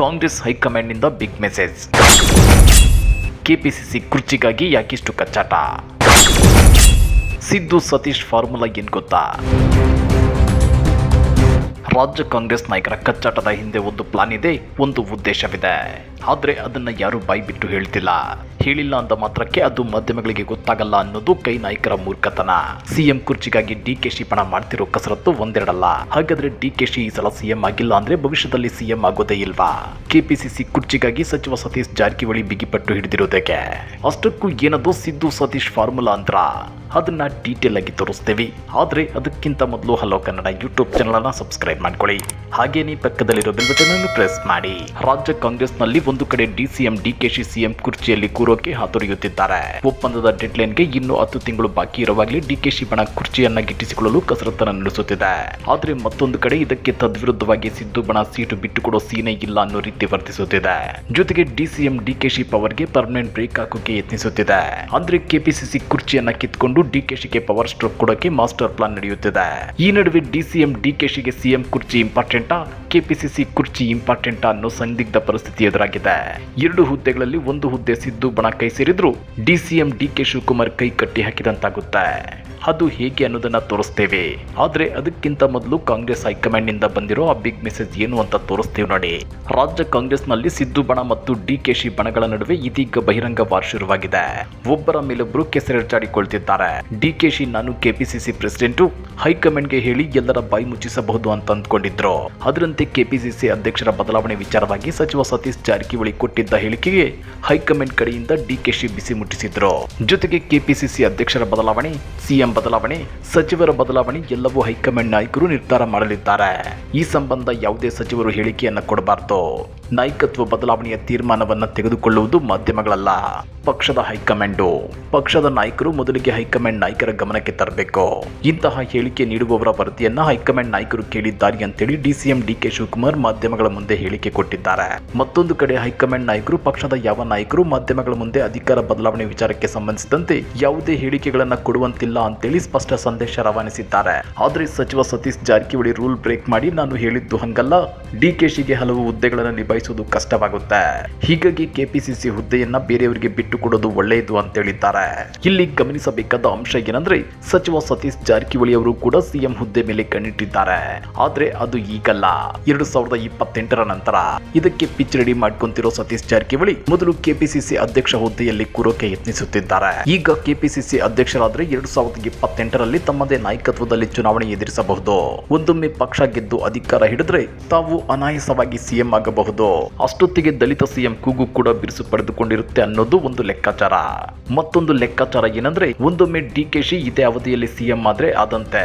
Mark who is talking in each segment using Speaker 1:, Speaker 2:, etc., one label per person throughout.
Speaker 1: ಕಾಂಗ್ರೆಸ್ ಹೈಕಮಾಂಡ್ನಿಂದ big message KPCC ಕುರ್ಚಿಗಾಗಿ ಯಾಕಿಷ್ಟು ಕಚ್ಚಾಟ? ಸಿದ್ದು ಸತೀಶ್ ಫಾರ್ಮುಲಾ ಏನ್ ಗೊತ್ತಾ? ರಾಜ್ಯ ಕಾಂಗ್ರೆಸ್ ನಾಯಕರ ಕಚ್ಚಾಟದ ಹಿಂದೆ ಒಂದು ಪ್ಲಾನ್ ಇದೆ, ಒಂದು ಉದ್ದೇಶವಿದೆ. ಆದ್ರೆ ಅದನ್ನ ಯಾರು ಬಾಯಿ ಬಿಟ್ಟು ಹೇಳ್ತಿಲ್ಲ. ಹೇಳಿಲ್ಲ ಅಂದ ಮಾತ್ರಕ್ಕೆ ಅದು ಮಾಧ್ಯಮಗಳಿಗೆ ಗೊತ್ತಾಗಲ್ಲ ಅನ್ನೋದು ಕೈ ನಾಯಕರ ಮೂರ್ಖತನ. ಸಿಎಂ ಕುರ್ಚಿಗಾಗಿ ಡಿ ಕೆ ಶಿ ಪಣ ಮಾಡ್ತಿರೋ ಕಸರತ್ತು ಒಂದೆರಡಲ್ಲ. ಹಾಗಾದ್ರೆ ಡಿ ಕೆ ಶಿ ಈ ಸಲ ಸಿಎಂ ಆಗಿಲ್ಲ ಅಂದ್ರೆ ಭವಿಷ್ಯದಲ್ಲಿ ಸಿಎಂ ಆಗೋದೇ ಇಲ್ವಾ? ಕೆಪಿಸಿಸಿ ಕುರ್ಚಿಗಾಗಿ ಸಚಿವ ಸತೀಶ್ ಜಾರಕಿಹೊಳಿ ಬಿಗಿಪಟ್ಟು ಹಿಡಿದಿರೋದಕ್ಕೆ. ಅಷ್ಟಕ್ಕೂ ಏನದು ಸಿದ್ದು ಸತೀಶ್ ಫಾರ್ಮುಲಾ ಅಂದ್ರ? ಅದನ್ನ ಡೀಟೇಲ್ ಆಗಿ ತೋರಿಸ್ತೇವೆ. ಆದ್ರೆ ಅದಕ್ಕಿಂತ ಮೊದಲು ಹಲೋ ಕನ್ನಡ ಯೂಟ್ಯೂಬ್ ಚಾನಲ್ ಅನ್ನ ಸಬ್ಸ್ಕ್ರೈಬ್ ಮಾಡ್ಕೊಳ್ಳಿ. ಹಾಗೇನೇ ಪಕ್ಕದಲ್ಲಿರೋ ಬೆಲ್ ಪ್ರೆಸ್ ಮಾಡಿ. ರಾಜ್ಯ ಕಾಂಗ್ರೆಸ್ನಲ್ಲಿ ಒಂದು ಕಡೆ ಡಿಸಿಎಂ, ಡಿಕೆಶಿ ಸಿಎಂ ಕುರ್ಚಿಯಲ್ಲಿ ಕೂರೋಕೆ ಹಾತೊರೆಯುತ್ತಿದ್ದಾರೆ. ಒಪ್ಪಂದದ ಡೆಡ್ಲೈನ್ಗೆ ಇನ್ನು ಹತ್ತು ತಿಂಗಳು ಬಾಕಿ ಇರುವಾಗಲೇ ಡಿಕೆಶಿ ಬಣ ಕುರ್ಚಿಯನ್ನ ಗಿಟ್ಟಿಸಿಕೊಳ್ಳಲು ಕಸರತ್ತನ್ನು ನಡೆಸುತ್ತಿದೆ. ಆದ್ರೆ ಮತ್ತೊಂದು ಕಡೆ ಇದಕ್ಕೆ ತದ್ವಿರುದ್ಧವಾಗಿ ಸಿದ್ದು ಬಣ ಸೀಟು ಬಿಟ್ಟುಕೊಡೋ ಸೀನೆ ಇಲ್ಲ ಅನ್ನೋ ರೀತಿ ವರ್ತಿಸುತ್ತಿದೆ. ಜೊತೆಗೆ ಡಿಸಿಎಂ, ಡಿಕೆಶಿ ಪವರ್ಗೆ ಪರ್ಮನೆಂಟ್ ಬ್ರೇಕ್ ಹಾಕೋಕೆ ಯತ್ನಿಸುತ್ತಿದೆ. ಅಂದ್ರೆ ಕೆಪಿಸಿಸಿ ಕುರ್ಚಿಯನ್ನ ಕಿತ್ಕೊಂಡು ಡಿಕೆಶಿಗೆ ಪವರ್ ಸ್ಟ್ರೋಕ್ ಕೊಡೋಕೆ ಮಾಸ್ಟರ್ ಪ್ಲಾನ್ ನಡೆಯುತ್ತಿದೆ. ಈ ನಡುವೆ ಡಿಸಿಎಂ, ಡಿಕೆಶಿಗೆ ಸಿಎಂ ಕುರ್ಚಿ ಇಂಪಾರ್ಟೆಂಟಾ? ಕೆಪಿಸಿಸಿ ಕುರ್ಚಿ ಇಂಪಾರ್ಟೆಂಟಾ ಅನ್ನೋ ಸಂದಿಗ್ಧ ಪರಿಸ್ಥಿತಿ ಎದುರಾಗಿದೆ. ಎರಡು ಹುದ್ದೆಗಳಲ್ಲಿ ಒಂದು ಹುದ್ದೆ ಸಿದ್ದು ಬಣ ಕೈ ಸೇರಿದ್ರು ಡಿಸಿಎಂ ಡಿಕೆ ಶಿವಕುಮಾರ್ ಕೈ ಕಟ್ಟಿ ಹಾಕಿದಂತಾಗುತ್ತೆ. ಅದು ಹೇಗೆ ಅನ್ನೋದನ್ನ ತೋರಿಸ್ತೇವೆ. ಆದ್ರೆ ಅದಕ್ಕಿಂತ ಮೊದಲು ಕಾಂಗ್ರೆಸ್ ಹೈಕಮಾಂಡ್ನಿಂದ ಬಂದಿರೋ ಆ ಬಿಗ್ ಮೆಸೇಜ್ ಏನು ಅಂತ ತೋರಿಸ್ತೇವೆ ನೋಡಿ. ರಾಜ್ಯ ಕಾಂಗ್ರೆಸ್ನಲ್ಲಿ ಸಿದ್ದು ಬಣ ಮತ್ತು ಡಿ ಕೆ ಶಿ ಬಣಗಳ ನಡುವೆ ಇದೀಗ ಬಹಿರಂಗ ವಾರ್ ಶುರುವಾಗಿದೆ. ಒಬ್ಬರ ಮೇಲೊಬ್ಬರು ಕೆಸರೆಚಾಡಿಕೊಳ್ತಿದ್ದಾರೆ ಶಿ ನಾನು ಕೆಪಿಸಿಸಿ ಪ್ರೆಸಿಡೆಂಟು. ಹೈಕಮಾಂಡ್ಗೆ ಹೇಳಿ ಎಲ್ಲರ ಬಾಯಿ ಮುಚ್ಚಿಸಬಹುದು ಅಂತ ಅಂದ್ಕೊಂಡಿದ್ರು. ಅದರಂತೆ ಕೆಪಿಸಿಸಿ ಅಧ್ಯಕ್ಷರ ಬದಲಾವಣೆ ವಿಚಾರವಾಗಿ ಸಚಿವ ಸತೀಶ್ ಜಾರಕಿಹೊಳಿ ಕೊಟ್ಟಿದ್ದ ಹೇಳಿಕೆಗೆ ಹೈಕಮಾಂಡ್ ಕಡೆಯಿಂದ ಡಿ ಕೆ ಶಿ ಬಿಸಿ ಮುಟ್ಟಿಸಿದ್ರು. ಜೊತೆಗೆ ಕೆಪಿಸಿಸಿ ಅಧ್ಯಕ್ಷರ ಬದಲಾವಣೆ ಸಿಎಂ ಬದಲಾವಣೆ ಸಚಿವರ ಬದಲಾವಣೆ ಎಲ್ಲವೂ ಹೈಕಮಾಂಡ್ ನಾಯಕರು ನಿರ್ಧಾರ ಮಾಡಲಿದ್ದಾರೆ. ಈ ಸಂಬಂಧ ಯಾವುದೇ ಸಚಿವರು ಹೇಳಿಕೆಯನ್ನ ಕೊಡಬಾರದು. ನಾಯಕತ್ವ ಬದಲಾವಣೆಯ ತೀರ್ಮಾನವನ್ನು ತೆಗೆದುಕೊಳ್ಳುವುದು ಮಾಧ್ಯಮಗಳಲ್ಲ. ಪಕ್ಷದ ಹೈಕಮಾಂಡು. ಪಕ್ಷದ ನಾಯಕರು ಮೊದಲಿಗೆ ಹೈಕಮಾಂಡ್ ನಾಯಕರ ಗಮನಕ್ಕೆ ತರಬೇಕು. ಇಂತಹ ಹೇಳಿಕೆ ನೀಡುವವರ ವರದಿಯನ್ನ ಹೈಕಮಾಂಡ್ ನಾಯಕರು ಕೇಳಿದ್ದಾರೆ ಅಂತೇಳಿ ಡಿಸಿಎಂ ಡಿಕೆ ಶಿವಕುಮಾರ್ ಮಾಧ್ಯಮಗಳ ಮುಂದೆ ಹೇಳಿಕೆ ಕೊಟ್ಟಿದ್ದಾರೆ. ಮತ್ತೊಂದು ಕಡೆ ಹೈಕಮಾಂಡ್ ನಾಯಕರು, ಪಕ್ಷದ ಯಾವ ನಾಯಕರು ಮಾಧ್ಯಮಗಳ ಮುಂದೆ ಅಧಿಕಾರ ಬದಲಾವಣೆ ವಿಚಾರಕ್ಕೆ ಸಂಬಂಧಿಸಿದಂತೆ ಯಾವುದೇ ಹೇಳಿಕೆಗಳನ್ನ ಕೊಡುವಂತಿಲ್ಲ ಅಂತೇಳಿ ಸ್ಪಷ್ಟ ಸಂದೇಶ ರವಾನಿಸಿದ್ದಾರೆ. ಆದರೆ ಸಚಿವ ಸತೀಶ್ ಜಾರಕಿಹೊಳಿ ರೂಲ್ ಬ್ರೇಕ್ ಮಾಡಿ ನಾನು ಹೇಳಿದ್ದು ಹಂಗಲ್ಲ. ಡಿಕೆಶಿಗೆ ಹಲವು ಹುದ್ದೆಗಳನ್ನು ನಿಭಾಯಿಸುವುದು ಕಷ್ಟವಾಗುತ್ತೆ. ಹೀಗಾಗಿ ಕೆಪಿಸಿಸಿ ಹುದ್ದೆಯನ್ನ ಬೇರೆಯವರಿಗೆ ಬಿಟ್ಟು ಕೊಡೋದು ಒಳ್ಳೆಯದು ಅಂತ ಹೇಳಿದ್ದಾರೆ ಇಲ್ಲಿ ಗಮನಿಸಬೇಕಾದ ಅಂಶ ಏನಂದ್ರೆ, ಸಚಿವ ಸತೀಶ್ ಜಾರಕಿಹೊಳಿ ಅವರು ಕೂಡ ಸಿಎಂ ಹುದ್ದೆ ಮೇಲೆ ಕಣ್ಣಿಟ್ಟಿದ್ದಾರೆ. ಆದ್ರೆ ಅದು ಈಗಲ್ಲ. ಎರಡು ಸಾವಿರದ ಇಪ್ಪತ್ತೆಂಟರ ನಂತರ. ಇದಕ್ಕೆ ಪಿಚ್ ರೆಡಿ ಮಾಡ್ಕೊಂತಿರೋ ಸತೀಶ್ ಜಾರಕಿಹೊಳಿ ಮೊದಲು ಕೆಪಿಸಿಸಿ ಅಧ್ಯಕ್ಷ ಹುದ್ದೆಯಲ್ಲಿ ಕೂರೋಕೆ ಯತ್ನಿಸುತ್ತಿದ್ದಾರೆ. ಈಗ ಕೆಪಿಸಿಸಿ ಅಧ್ಯಕ್ಷರಾದ್ರೆ ಎರಡು ಸಾವಿರದ ಇಪ್ಪತ್ತೆಂಟರಲ್ಲಿ ತಮ್ಮದೇ ನಾಯಕತ್ವದಲ್ಲಿ ಚುನಾವಣೆ ಎದುರಿಸಬಹುದು. ಒಂದೊಮ್ಮೆ ಪಕ್ಷ ಗೆದ್ದು ಅಧಿಕಾರ ಹಿಡಿದ್ರೆ ತಾವು ಅನಾಯಾಸವಾಗಿ ಸಿಎಂ ಆಗಬಹುದು. ಅಷ್ಟೊತ್ತಿಗೆ ದಲಿತ ಸಿಎಂ ಕೂಗು ಕೂಡ ಬಿರುಸು ಪಡೆದುಕೊಂಡಿರುತ್ತೆ ಅನ್ನೋದು ಒಂದು ಲೆಕ್ಕಾಚಾರ. ಮತ್ತೊಂದು ಲೆಕ್ಕಾಚಾರ ಏನಂದ್ರೆ, ಒಂದೊಮ್ಮೆ ಡಿ ಡಿಕೆಶಿ ಇದೇ ಅವಧಿಯಲ್ಲಿ ಸಿಎಂ ಆದ್ರೆ ಆದಂತೆ.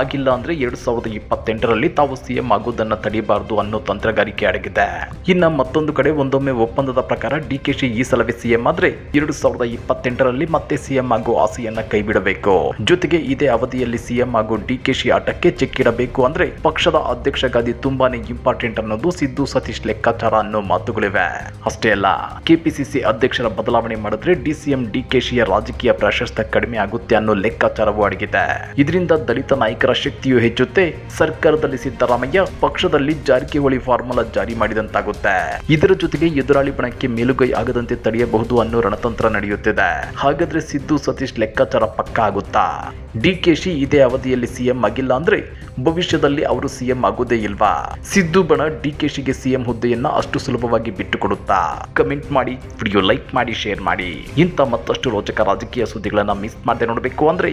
Speaker 1: ಆಗಿಲ್ಲ ಅಂದ್ರೆ ಎರಡ್ ಸಾವಿರದ ಇಪ್ಪತ್ತೆಂಟರಲ್ಲಿ ತಾವು ಸಿಎಂ ಆಗೋದನ್ನ ತಡೆಯಬಾರದು ಅನ್ನೋ ತಂತ್ರಗಾರಿಕೆ ಅಡಗಿದೆ. ಇನ್ನ ಮತ್ತೊಂದು ಕಡೆ ಒಂದೊಮ್ಮೆ ಒಪ್ಪಂದದ ಪ್ರಕಾರ ಡಿಕೆಶಿ ಈ ಸಲವೇ ಸಿಎಂ ಆದ್ರೆ ಎರಡು ಸಾವಿರದ ಇಪ್ಪತ್ತೆಂಟರಲ್ಲಿ ಮತ್ತೆ ಸಿಎಂ ಆಗುವ ಆಸೆಯನ್ನ ಕೈಬಿಡಬೇಕು. ಜೊತೆಗೆ ಇದೇ ಅವಧಿಯಲ್ಲಿ ಸಿಎಂ ಆಗೋ ಡಿಕೆಶಿ ಆಟಕ್ಕೆ ಚೆಕ್ಕಿಡಬೇಕು ಅಂದ್ರೆ ಪಕ್ಷದ ಅಧ್ಯಕ್ಷ ಗಾದಿ ತುಂಬಾನೇ ಇಂಪಾರ್ಟೆಂಟ್ ಅನ್ನೋದು ಸಿದ್ದು ಸತೀಶ್ ಲೆಕ್ಕಾಚಾರ ಅನ್ನೋ ಮಾತುಗಳಿವೆ. ಅಷ್ಟೇ ಅಲ್ಲ ಕೆಪಿಸಿಸಿ ಅಧ್ಯಕ್ಷರ ಬದಲಾವಣೆ ಮಾಡಿದ್ರೆ ಡಿಸಿಎಂ ಡಿಕೆಶಿಯ ರಾಜಕೀಯ ಪ್ರಾಶಸ್ತ್ಯ ಕಡಿಮೆ ಆಗುತ್ತೆ ಅನ್ನೋ ಲೆಕ್ಕಾಚಾರವೂ ಅಡಗಿದೆ. ಇದರಿಂದ ದಲಿತ ನಾಯಕರ ಶಕ್ತಿಯು ಹೆಚ್ಚುತ್ತೆ. ಸರ್ಕಾರದಲ್ಲಿ ಸಿದ್ದರಾಮಯ್ಯ ಪಕ್ಷದಲ್ಲಿ ಜಾರಕಿಹೊಳಿ ಫಾರ್ಮುಲಾ ಜಾರಿ ಮಾಡಿದಂತಾಗುತ್ತೆ. ಇದರ ಜೊತೆಗೆ ಎದುರಾಳಿ ಬಣಕ್ಕೆ ಮೇಲುಗೈ ಆಗದಂತೆ ತಡೆಯಬಹುದು ಅನ್ನೋ ರಣತಂತ್ರ ನಡೆಯುತ್ತಿದೆ. ಹಾಗಾದ್ರೆ ಸಿದ್ದು ಸತೀಶ್ ಲೆಕ್ಕಾಚಾರ ಪಕ್ಕ ಆಗುತ್ತಾ? ಡಿಕೆಶಿ ಇದೇ ಅವಧಿಯಲ್ಲಿ ಸಿಎಂ ಆಗಿಲ್ಲ ಅಂದ್ರೆ ಭವಿಷ್ಯದಲ್ಲಿ ಅವರು ಸಿಎಂ ಆಗೋದೇ ಇಲ್ವಾ? ಸಿದ್ದು ಬಣ ಡಿಕೆಶಿಗೆ ಸಿಎಂ ಹುದ್ದೆಯನ್ನ ಅಷ್ಟು ಸುಲಭವಾಗಿ ಬಿಟ್ಟುಕೊಡುತ್ತಾ? ಕಮೆಂಟ್ ಮಾಡಿ, ವಿಡಿಯೋ ಲೈಕ್ ಮಾಡಿ, ಶೇರ್ ಮಾಡಿ. ಇಂಥ ಮತ್ತಷ್ಟು ರೋಚಕ ರಾಜಕೀಯ ಸುದ್ದಿಗಳನ್ನ ಮಿಸ್ ಮಾಡದೆ ನೋಡಬೇಕು ಅಂದ್ರೆ